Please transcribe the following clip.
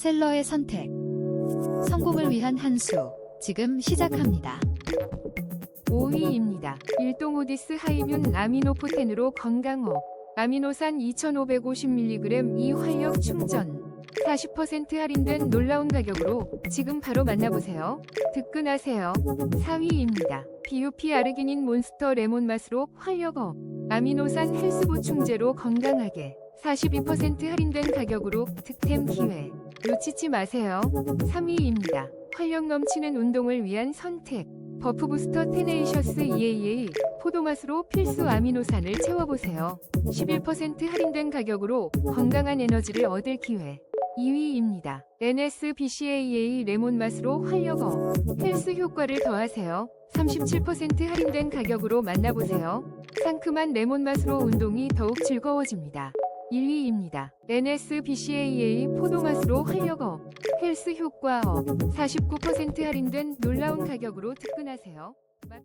셀러의 선택. 성공을 위한 한 수. 지금 시작합니다. 5위입니다. 일동 오디스 하이뮨 아미노포텐으로 건강업. 아미노산 2550mg 이 활력 충전. 40% 할인된 놀라운 가격으로 지금 바로 만나보세요. 뜨끈하세요. 4위입니다. BUP 아르기닌 몬스터 레몬 맛으로 활력업. 아미노산 헬스 보충제로 건강하게. 42% 할인된 가격으로 득템 기회. 놓치지 마세요. 3위입니다. 활력 넘치는 운동을 위한 선택. 버프 부스터 테네이셔스 EAA 포도맛으로 필수 아미노산을 채워보세요. 11% 할인된 가격으로 건강한 에너지를 얻을 기회. 2위입니다. NSBCAA 레몬 맛으로 활력업. 헬스 효과를 더하세요. 37% 할인된 가격으로 만나보세요. 상큼한 레몬 맛으로 운동이 더욱 즐거워집니다. 1위입니다. NSBCAA 포도 맛으로 활력업. 헬스 효과업. 49% 할인된 놀라운 가격으로 특근하세요. 맛-